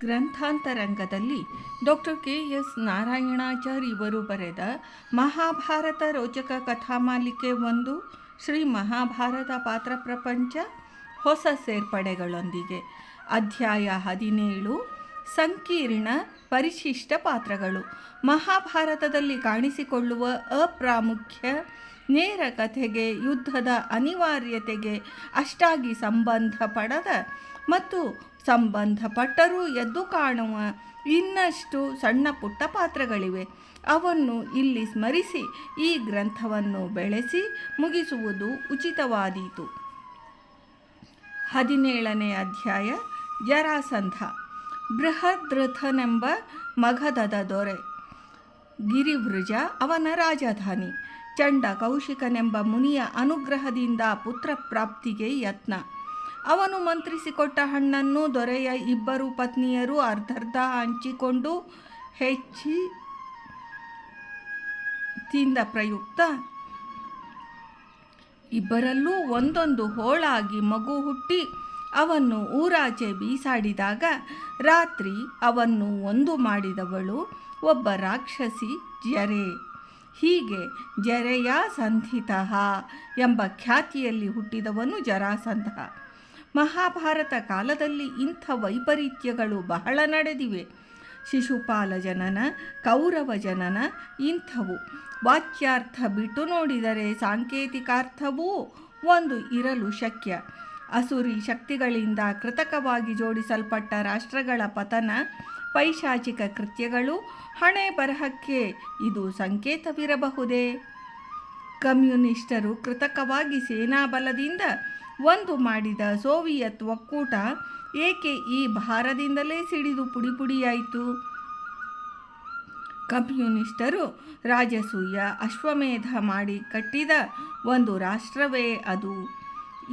ಗ್ರಂಥಾಂತರಂಗದಲ್ಲಿ doctor K S Narayanachar ಇವರು ಬರೆದ ಮಹಾಭಾರತ ರೋಚಕ ಕಥಾಮಾಲಿಕೆ ಒಂದು, ಶ್ರೀ ಮಹಾಭಾರತ ಪಾತ್ರ ಪ್ರಪಂಚ, ಹೊಸ ಸೇರ್ಪಡೆಗಳೊಂದಿಗೆ. ಅಧ್ಯಾಯ ಹದಿನೇಳು, ಸಂಕೀರ್ಣ ಪರಿಶಿಷ್ಟ ಪಾತ್ರಗಳು. ಮಹಾಭಾರತದಲ್ಲಿ ಕಾಣಿಸಿಕೊಳ್ಳುವ ಅಪ್ರಾಮುಖ್ಯ ನೇರ ಕಥೆಗೆ, ಯುದ್ಧದ ಅನಿವಾರ್ಯತೆಗೆ ಅಷ್ಟಾಗಿ ಸಂಬಂಧ ಪಡದ ಮತ್ತು ಸಂಬಂಧಪಟ್ಟರೂ ಎದ್ದು ಕಾಣುವ ಇನ್ನಷ್ಟು ಸಣ್ಣ ಪುಟ್ಟ ಪಾತ್ರಗಳಿವೆ. ಅವನ್ನು ಇಲ್ಲಿ ಸ್ಮರಿಸಿ, ಈ ಗ್ರಂಥವನ್ನು ಬೆಳೆಸಿ ಮುಗಿಸುವುದು ಉಚಿತವಾದೀತು. ಹದಿನೇಳನೇ ಅಧ್ಯಾಯ, ಜರಾಸಂಧ. ಬೃಹದೃಥನೆಂಬ ಮಗಧದ ದೊರೆ. ಗಿರಿವೃಜ ಅವನ ರಾಜಧಾನಿ. ಚಂಡ ಕೌಶಿಕನೆಂಬ ಮುನಿಯ ಅನುಗ್ರಹದಿಂದ ಪುತ್ರ ಪ್ರಾಪ್ತಿಗೆ ಯತ್ನ. ಅವನು ಮಂತ್ರಿಸಿಕೊಟ್ಟ ಹಣ್ಣನ್ನು ದೊರೆಯ ಇಬ್ಬರು ಪತ್ನಿಯರು ಅರ್ಧರ್ಧ ಹಂಚಿಕೊಂಡು ಹೆಚ್ಚಿ ತಿಂದ ಪ್ರಯುಕ್ತ ಇಬ್ಬರಲ್ಲೂ ಒಂದೊಂದು ಹೋಳಾಗಿ ಮಗು ಹುಟ್ಟಿ ಅವನ್ನು ಊರಾಚೆ ಬೀಸಾಡಿದಾಗ ರಾತ್ರಿ ಅವನ್ನು ಒಂದು ಮಾಡಿದವಳು ಒಬ್ಬ ರಾಕ್ಷಸಿ ಜರೆ. ಹೀಗೆ ಜರೆಯ ಸಂಧಿತ ಎಂಬ ಖ್ಯಾತಿಯಲ್ಲಿ ಹುಟ್ಟಿದವನು ಜರಾಸಂಧ. ಮಹಾಭಾರತ ಕಾಲದಲ್ಲಿ ಇಂಥ ವೈಪರೀತ್ಯಗಳು ಬಹಳ ನಡೆದಿವೆ. ಶಿಶುಪಾಲ ಜನನ, ಕೌರವ ಜನನ ಇಂಥವು. ವಾಚ್ಯಾರ್ಥ ಬಿಟ್ಟು ನೋಡಿದರೆ ಸಾಂಕೇತಿಕಾರ್ಥವೂ ಒಂದು ಇರಲು ಶಕ್ಯ. ಅಸುರಿ ಶಕ್ತಿಗಳಿಂದ ಕೃತಕವಾಗಿ ಜೋಡಿಸಲ್ಪಟ್ಟ ರಾಷ್ಟ್ರಗಳ ಪತನ, ಪೈಶಾಚಿಕ ಕೃತ್ಯಗಳು ಹಣೆ ಬರಹಕ್ಕೆ ಇದು ಸಂಕೇತವಿರಬಹುದೇ? ಕಮ್ಯುನಿಸ್ಟರು ಕೃತಕವಾಗಿ ಸೇನಾಬಲದಿಂದ ಒಂದು ಮಾಡಿದ ಸೋವಿಯತ್ ಒಕ್ಕೂಟ ಏಕೆ ಈ ಭಾರದಿಂದಲೇ ಸಿಡಿದು ಪುಡಿಪುಡಿಯಾಯಿತು? ಕಮ್ಯುನಿಸ್ಟರು ರಾಜಸೂಯ ಅಶ್ವಮೇಧ ಮಾಡಿ ಕಟ್ಟಿದ ಒಂದು ರಾಷ್ಟ್ರವೇ ಅದು.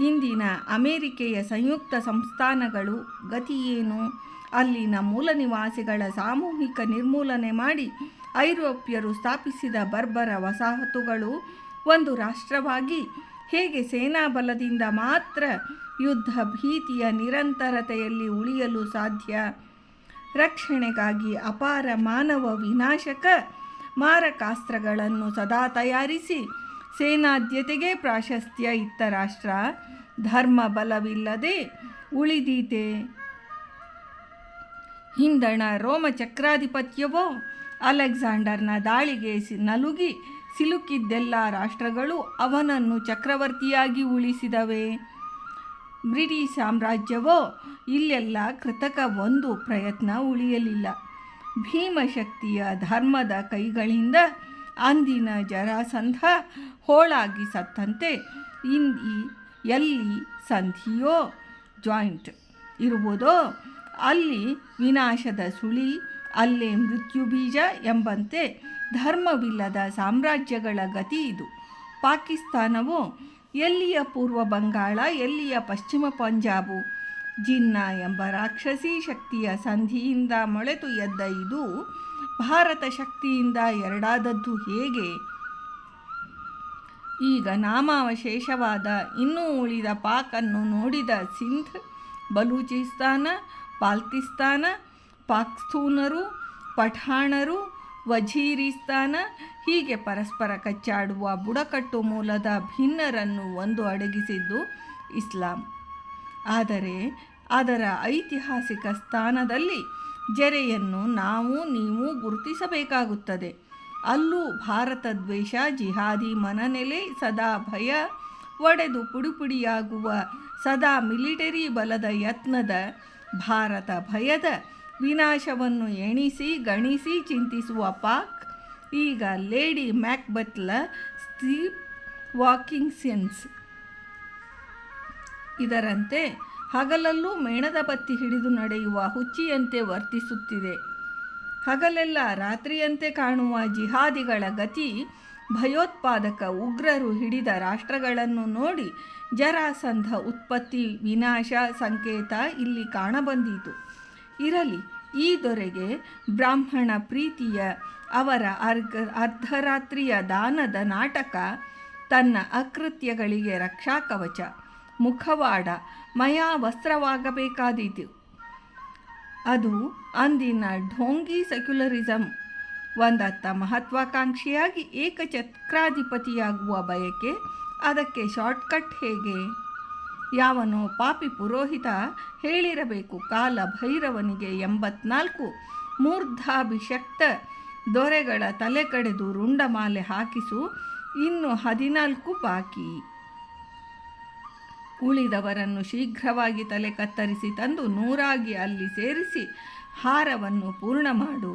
ಇಂದಿನ ಅಮೇರಿಕೆಯ ಸಂಯುಕ್ತ ಸಂಸ್ಥಾನಗಳು ಗತಿಯೇನು? ಅಲ್ಲಿನ ಮೂಲ ನಿವಾಸಿಗಳ ಸಾಮೂಹಿಕ ನಿರ್ಮೂಲನೆ ಮಾಡಿ ಐರೋಪ್ಯರು ಸ್ಥಾಪಿಸಿದ ಬರ್ಬರ ವಸಾಹತುಗಳು ಒಂದು ರಾಷ್ಟ್ರವಾಗಿ ಹೇಗೆ ಸೇನಾಬಲದಿಂದ ಮಾತ್ರ ಯುದ್ಧ ಭೀತಿಯ ನಿರಂತರತೆಯಲ್ಲಿ ಉಳಿಯಲು ಸಾಧ್ಯ? ರಕ್ಷಣೆಗಾಗಿ ಅಪಾರ ಮಾನವ ವಿನಾಶಕ ಮಾರಕಾಸ್ತ್ರಗಳನ್ನು ಸದಾ ತಯಾರಿಸಿ ಸೇನಾದ್ಯತೆಗೆ ಪ್ರಾಶಸ್ತ್ಯ ಇತ್ತ ರಾಷ್ಟ್ರ ಧರ್ಮ ಬಲವಿಲ್ಲದೆ ಉಳಿದೀತೆ. ಹಿಂದಣ ರೋಮ ಚಕ್ರಾಧಿಪತ್ಯವೋ? ಅಲೆಕ್ಸಾಂಡರ್ನ ದಾಳಿಗೆ ನಲುಗಿ ಸಿಲುಕಿದ್ದೆಲ್ಲ ರಾಷ್ಟ್ರಗಳು ಅವನನ್ನು ಚಕ್ರವರ್ತಿಯಾಗಿ ಉಳಿಸಿದವೆ. ಬ್ರಿಟಿಷ್ ಸಾಮ್ರಾಜ್ಯವೋ ಇಲ್ಲೆಲ್ಲ ಕೃತಕ ಒಂದು ಪ್ರಯತ್ನ ಉಳಿಯಲಿಲ್ಲ. ಭೀಮಶಕ್ತಿಯ ಧರ್ಮದ ಕೈಗಳಿಂದ ಅಂದಿನ ಜರಾಸಂಧ ಹೋಳಾಗಿ ಸತ್ತಂತೆ ಇಂದಿ ಎಲ್ಲಿ ಸಂಧಿಯೋ ಜಾಯಿಂಟ್ ಇರುವುದೋ ಅಲ್ಲಿ ವಿನಾಶದ ಸುಳಿ ಅಲ್ಲೇ ಮೃತ್ಯು ಬೀಜ ಎಂಬಂತೆ ಧರ್ಮವಿಲ್ಲದ ಸಾಮ್ರಾಜ್ಯಗಳ ಗತಿ ಇದು. ಪಾಕಿಸ್ತಾನವು, ಎಲ್ಲಿಯ ಪೂರ್ವ ಬಂಗಾಳ, ಎಲ್ಲಿಯ ಪಶ್ಚಿಮ ಪಂಜಾಬು? ಜಿನ್ನ ಎಂಬ ರಾಕ್ಷಸಿ ಶಕ್ತಿಯ ಸಂಧಿಯಿಂದ ಮೊಳೆತು ಎದ್ದ ಇದು ಭಾರತ ಶಕ್ತಿಯಿಂದ ಎರಡಾದದ್ದು ಹೇಗೆ? ಈಗ ನಾಮಾವಶೇಷವಾದ ಇನ್ನೂ ಉಳಿದ ಪಾಕನ್ನು ನೋಡಿದ ಸಿಂಧ್, ಬಲೂಚಿಸ್ತಾನ, ಪಾಲ್ತಿಸ್ತಾನ ಪಾಕ್ಸ್ಥೂನರು, ಪಠಾಣರು, ವಜೀರಿಸ್ತಾನ ಹೀಗೆ ಪರಸ್ಪರ ಕಚ್ಚಾಡುವ ಬುಡಕಟ್ಟು ಮೂಲದ ಭಿನ್ನರನ್ನು ಒಂದು ಅಡಗಿಸಿದ್ದು ಇಸ್ಲಾಂ. ಆದರೆ ಅದರ ಐತಿಹಾಸಿಕ ಸ್ಥಾನದಲ್ಲಿ ಜರೆಯನ್ನು ನಾವು ನೀವು ಗುರುತಿಸಬೇಕಾಗುತ್ತದೆ. ಅಲ್ಲೂ ಭಾರತ ದ್ವೇಷ, ಜಿಹಾದಿ ಮನನೆಲೆ, ಸದಾ ಭಯ ಒಡೆದು ಪುಡಿಪುಡಿಯಾಗುವ ಸದಾ ಮಿಲಿಟರಿ ಬಲದ ಯತ್ನದ, ಭಾರತ ಭಯದ ವಿನಾಶವನ್ನು ಎಣಿಸಿ, ಗಣಿಸಿ, ಚಿಂತಿಸುವ ಪಾಕ್. ಈಗ ಲೇಡಿ ಮ್ಯಾಕ್ಬತ್ಲ ಸ್ಲೀಪ್ ವಾಕಿಂಗ್ ಸೆನ್ಸ್. ಇದರಂತೆ ಹಗಲಲ್ಲೂ ಮೇಣದ ಬತ್ತಿ ಹಿಡಿದು ನಡೆಯುವ ಹುಚ್ಚಿಯಂತೆ ವರ್ತಿಸುತ್ತಿದೆ. ಹಗಲೆಲ್ಲ ರಾತ್ರಿಯಂತೆ ಕಾಣುವ ಜಿಹಾದಿಗಳ ಗತಿ, ಭಯೋತ್ಪಾದಕ ಉಗ್ರರು ಹಿಡಿದ ರಾಷ್ಟ್ರಗಳನ್ನು ನೋಡಿ ಜರಾಸಂಧ ಉತ್ಪತ್ತಿ, ವಿನಾಶ ಸಂಕೇತ ಇಲ್ಲಿ ಕಾಣಬಂದಿತು. ಇರಲಿ. ಈ ದೊರೆಗೆ ಬ್ರಾಹ್ಮಣ ಪ್ರೀತಿಯ ಅವರ ಅರ್ಘ ಅರ್ಧರಾತ್ರಿಯ ದಾನದ ನಾಟಕ ತನ್ನ ಅಕೃತ್ಯಗಳಿಗೆ ರಕ್ಷಾಕವಚ, ಮುಖವಾಡ, ಮಯಾ ವಸ್ತ್ರವಾಗಬೇಕಾದೀತು. ಅದು ಅಂದಿನ ಢೋಂಗಿ ಸೆಕ್ಯುಲರಿಸಂ, ಒಂದತ್ತ ಮಹತ್ವಾಕಾಂಕ್ಷಿಯಾಗಿ ಏಕಚಕ್ರಾಧಿಪತಿಯಾಗುವ ಬಯಕೆ, ಅದಕ್ಕೆ ಶಾರ್ಟ್ಕಟ್ ಹೇಗೆ? ಯಾವನೋ ಪಾಪಿ ಪುರೋಹಿತ ಹೇಳಿರಬೇಕು ಕಾಲ ಭೈರವನಿಗೆ ಎಂಬತ್ನಾಲ್ಕು. ಮೂರ್ಧಾಭಿಷಕ್ತ ದೊರೆಗಳ ತಲೆ ಕಡೆದು ರುಂಡಮಾಲೆ ಹಾಕಿಸು, ಇನ್ನು ಹದಿನಾಲ್ಕು ಬಾಕಿ. ಉಳಿದವರನ್ನು ಶೀಘ್ರವಾಗಿ ತಲೆ ಕತ್ತರಿಸಿ ತಂದು ನೂರಾಗಿ ಅಲ್ಲಿ ಸೇರಿಸಿ ಹಾರವನ್ನು ಪೂರ್ಣ ಮಾಡು.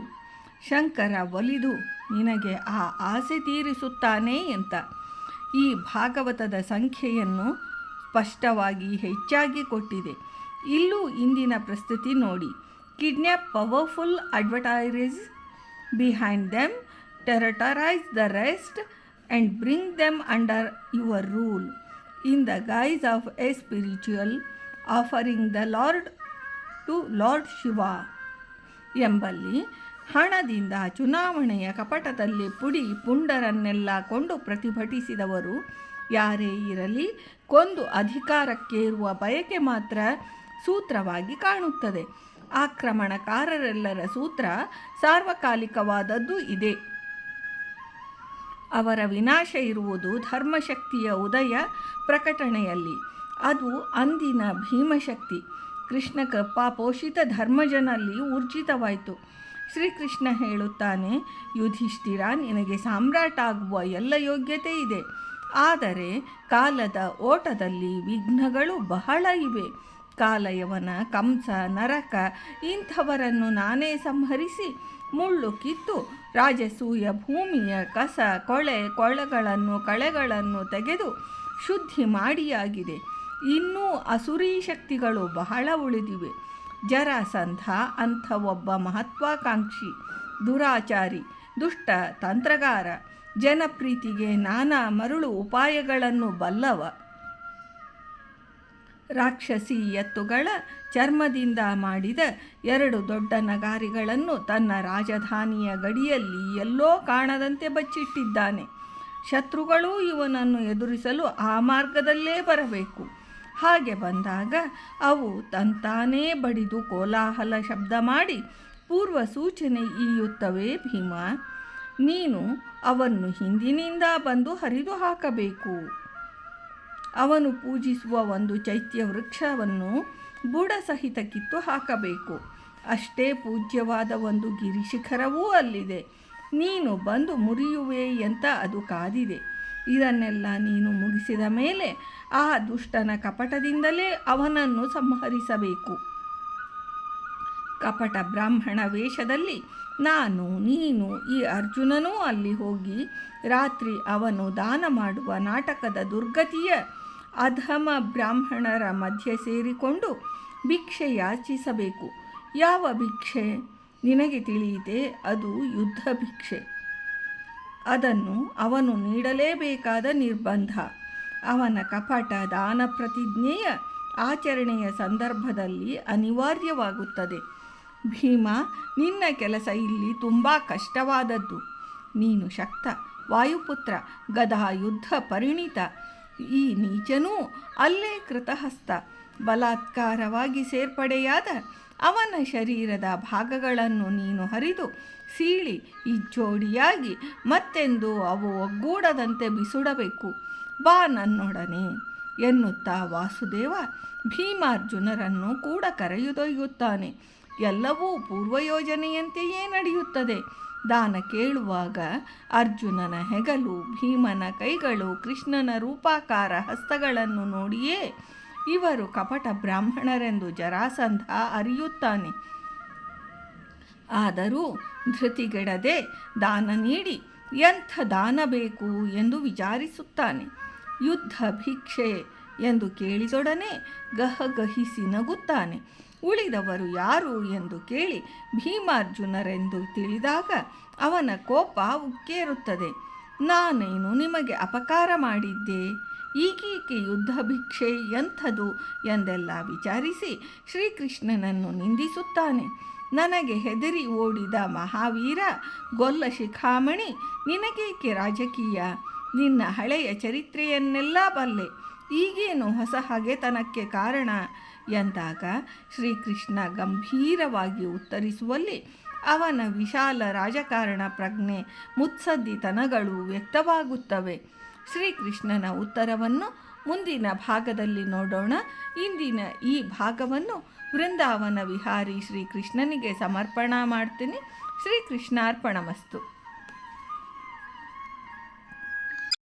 ಶಂಕರ ಒಲಿದು, ನಿನಗೆ ಆ ಆಸೆ ತೀರಿಸುತ್ತಾನೆ ಅಂತ ಈ ಭಾಗವತದ ಸಂಖ್ಯೆಯನ್ನು ಸ್ಪಷ್ಟವಾಗಿ ಹೆಚ್ಚಾಗಿ ಕೊಟ್ಟಿದೆ. ಇಲ್ಲೂ ಇಂದಿನ ಪ್ರಸ್ತುತಿ ನೋಡಿ. Kidnap powerful advertise behind them terrorize the rest and bring them under your rule. In the guise of a spiritual offering the lord to lord Shiva ಎಂಬಲ್ಲಿ ಹಣದಿಂದ ಚುನಾವಣೆಯ ಕಪಟದಲ್ಲಿ ಪುಡಿ ಪುಂಡರನ್ನೆಲ್ಲ ಕೊಂಡು ಪ್ರತಿಭಟಿಸಿದವರು ಯಾರೇ ಇರಲಿ, ಕೊಂದು ಅಧಿಕಾರಕ್ಕೇರುವ ಬಯಕೆ ಮಾತ್ರ ಸೂತ್ರವಾಗಿ ಕಾಣುತ್ತದೆ. ಆಕ್ರಮಣಕಾರರೆಲ್ಲರ ಸೂತ್ರ ಸಾರ್ವಕಾಲಿಕವಾದದ್ದು ಇದೆ. ಅವರ ವಿನಾಶ ಇರುವುದು ಧರ್ಮಶಕ್ತಿಯ ಉದಯ ಪ್ರಕಟಣೆಯಲ್ಲಿ. ಅದು ಅಂದಿನ ಭೀಮಶಕ್ತಿ. ಕೃಷ್ಣ ಕೃಪಾ ಪೋಷಿತ ಧರ್ಮಜನಲ್ಲಿ ಊರ್ಜಿತವಾಯಿತು. ಶ್ರೀಕೃಷ್ಣ ಹೇಳುತ್ತಾನೆ, ಯುಧಿಷ್ಠಿರ, ನಿನಗೆ ಸಾಮ್ರಾಟ ಆಗುವ ಎಲ್ಲ ಯೋಗ್ಯತೆ ಇದೆ. ಆದರೆ ಕಾಲದ ಓಟದಲ್ಲಿ ವಿಘ್ನಗಳು ಬಹಳ ಇವೆ. ಕಾಲಯವನ, ಕಂಸ, ನರಕ ಇಂಥವರನ್ನು ನಾನೇ ಸಂಹರಿಸಿ ಮುಳ್ಳು ಕಿತ್ತು ರಾಜಸೂಯ ಭೂಮಿಯ ಕಸ, ಕೊಳೆ ಕೊಳೆಗಳನ್ನು ಕಳೆಗಳನ್ನು ತೆಗೆದು ಶುದ್ಧಿ ಮಾಡಿಯಾಗಿದೆ. ಇನ್ನೂ ಅಸುರಿ ಶಕ್ತಿಗಳು ಬಹಳ ಉಳಿದಿವೆ. ಜರಾಸಂಧ ಅಂಥ ಒಬ್ಬ ಮಹತ್ವಾಕಾಂಕ್ಷಿ, ದುರಾಚಾರಿ, ದುಷ್ಟ ತಂತ್ರಗಾರ ಜನಪ್ರೀತಿಗೆ ನಾನಾ ಮರುಳು ಉಪಾಯಗಳನ್ನು ಬಲ್ಲವ. ರಾಕ್ಷಸಿ ಎತ್ತುಗಳ ಚರ್ಮದಿಂದ ಮಾಡಿದ ಎರಡು ದೊಡ್ಡ ನಗಾರಿಗಳನ್ನು ತನ್ನ ರಾಜಧಾನಿಯ ಗಡಿಯಲ್ಲಿ ಎಲ್ಲೋ ಕಾಣದಂತೆ ಬಚ್ಚಿಟ್ಟಿದ್ದಾನೆ. ಶತ್ರುಗಳೂ ಇವನನ್ನು ಎದುರಿಸಲು ಆ ಮಾರ್ಗದಲ್ಲೇ ಬರಬೇಕು. ಹಾಗೆ ಬಂದಾಗ ಅವು ತಂತಾನೇ ಬಡಿದು ಕೋಲಾಹಲ ಶಬ್ದ ಮಾಡಿ ಪೂರ್ವ ಸೂಚನೆ ಈಯುತ್ತವೆ ಭೀಮ. ನೀನು ಅವನ್ನು ಹಿಂದಿನಿಂದ ಬಂದು ಹರಿದು ಹಾಕಬೇಕು. ಅವನು ಪೂಜಿಸುವ ಒಂದು ಚೈತ್ಯ ವೃಕ್ಷವನ್ನು ಬುಡ ಸಹಿತ ಕಿತ್ತು ಹಾಕಬೇಕು. ಅಷ್ಟೇ ಪೂಜ್ಯವಾದ ಒಂದು ಗಿರಿಶಿಖರವೂ ಅಲ್ಲಿದೆ. ನೀನು ಬಂದು ಮುರಿಯುವೆ ಅಂತ ಅದು ಕಾದಿದೆ. ಇದನ್ನೆಲ್ಲ ನೀನು ಮುಗಿಸಿದ ಮೇಲೆ ಆ ದುಷ್ಟನ ಕಪಟದಿಂದಲೇ ಅವನನ್ನು ಸಂಹರಿಸಬೇಕು. ಕಪಟ ಬ್ರಾಹ್ಮಣ ವೇಷದಲ್ಲಿ ನಾನು, ನೀನು ಈ ಅರ್ಜುನನೂ ಅಲ್ಲಿ ಹೋಗಿ ರಾತ್ರಿ ಅವನು ದಾನ ಮಾಡುವ ನಾಟಕದ ದುರ್ಗತಿಯ ಅಧಮ ಬ್ರಾಹ್ಮಣರ ಮಧ್ಯೆ ಸೇರಿಕೊಂಡು ಭಿಕ್ಷೆ ಯಾಚಿಸಬೇಕು. ಯಾವ ಭಿಕ್ಷೆ? ನಿನಗೆ ತಿಳಿಯಿತೆ, ಅದು ಯುದ್ಧ ಭಿಕ್ಷೆ. ಅದನ್ನು ಅವನು ನೀಡಲೇಬೇಕಾದ ನಿರ್ಬಂಧ. ಅವನ ಕಪಟ ದಾನ ಪ್ರತಿಜ್ಞೆಯ ಆಚರಣೆಯ ಸಂದರ್ಭದಲ್ಲಿ ಅನಿವಾರ್ಯವಾಗುತ್ತದೆ. ಭೀಮ, ನಿನ್ನ ಕೆಲಸ ಇಲ್ಲಿ ತುಂಬ ಕಷ್ಟವಾದದ್ದು. ನೀನು ಶಕ್ತ, ವಾಯುಪುತ್ರ ಗದಾ ಯುದ್ಧ ಪರಿಣಿತ, ಈ ನೀಚನೂ ಅಲ್ಲೇ ಕೃತಹಸ್ತ. ಬಲಾತ್ಕಾರವಾಗಿ ಸೇರ್ಪಡೆಯಾದ ಅವನ ಶರೀರದ ಭಾಗಗಳನ್ನು ನೀನು ಹರಿದು ಸೀಳಿ ಇಜ್ಜೋಡಿಯಾಗಿ ಮತ್ತೆಂದು ಅವು ಒಗ್ಗೂಡದಂತೆ ಬಿಸುಡಬೇಕು. ಬಾ ನನ್ನೊಡನೆ ಎನ್ನುತ್ತಾ ವಾಸುದೇವ ಭೀಮಾರ್ಜುನರನ್ನು ಕೂಡ ಕರೆಯೊಯ್ಯುತ್ತಾನೆ ಎಲ್ಲವೂ ಪೂರ್ವಯೋಜನೆಯಂತೆಯೇ ನಡೆಯುತ್ತದೆ. ದಾನ ಕೇಳುವಾಗ ಅರ್ಜುನನ ಹೆಗಲು, ಭೀಮನ ಕೈಗಳು, ಕೃಷ್ಣನ ರೂಪಾಕಾರ ಹಸ್ತಗಳನ್ನು ನೋಡಿಯೇ ಇವರು ಕಪಟ ಬ್ರಾಹ್ಮಣರೆಂದು ಜರಾಸಂಧ ಅರಿಯುತ್ತಾನೆ. ಆದರೂ ಧೃತಿಗೆಡದೆ ದಾನ ನೀಡಿ ಎಂಥ ದಾನ ಬೇಕು ಎಂದು ವಿಚಾರಿಸುತ್ತಾನೆ. ಯುದ್ಧ ಭಿಕ್ಷೆ ಎಂದು ಕೇಳಿದೊಡನೆ ಗಹಗಹಿಸಿ ನಗುತ್ತಾನೆ. ಉಳಿದವರು ಯಾರು ಎಂದು ಕೇಳಿ ಭೀಮಾರ್ಜುನರೆಂದು ತಿಳಿದಾಗ ಅವನ ಕೋಪ ಉಕ್ಕೇರುತ್ತದೆ. ನಾನೇನು ನಿಮಗೆ ಅಪಕಾರ ಮಾಡಿದ್ದೆ? ಈಗೀಕೆ ಯುದ್ಧ ಭಿಕ್ಷೆ ಎಂಥದು? ಎಂದೆಲ್ಲ ವಿಚಾರಿಸಿ ಶ್ರೀಕೃಷ್ಣನನ್ನು ನಿಂದಿಸುತ್ತಾನೆ. ನನಗೆ ಹೆದರಿ ಓಡಿದ ಮಹಾವೀರ, ಗೊಲ್ಲ ಶಿಖಾಮಣಿ, ನಿನಗೇಕೆ ರಾಜಕೀಯ? ನಿನ್ನ ಹಳೆಯ ಚರಿತ್ರೆಯನ್ನೆಲ್ಲ ಬಲ್ಲೆ. ಈಗೇನು ಹೊಸ ಹಾಗೆತನಕ್ಕೆ ಕಾರಣ? ಎಂದಾಗ ಶ್ರೀಕೃಷ್ಣ ಗಂಭೀರವಾಗಿ ಉತ್ತರಿಸುವಲ್ಲಿ, ಅವನ ವಿಶಾಲ ರಾಜಕಾರಣ ಪ್ರಜ್ಞೆ ಮುತ್ಸದ್ದಿತನಗಳು ವ್ಯಕ್ತವಾಗುತ್ತವೆ. ಶ್ರೀಕೃಷ್ಣನ ಉತ್ತರವನ್ನು ಮುಂದಿನ ಭಾಗದಲ್ಲಿ ನೋಡೋಣ. ಇಂದಿನ ಈ ಭಾಗವನ್ನು ವೃಂದಾವನ ವಿಹಾರಿ ಶ್ರೀಕೃಷ್ಣನಿಗೆ ಸಮರ್ಪಣಾ ಮಾಡ್ತೀನಿ. ಶ್ರೀಕೃಷ್ಣಾರ್ಪಣಮಸ್ತು.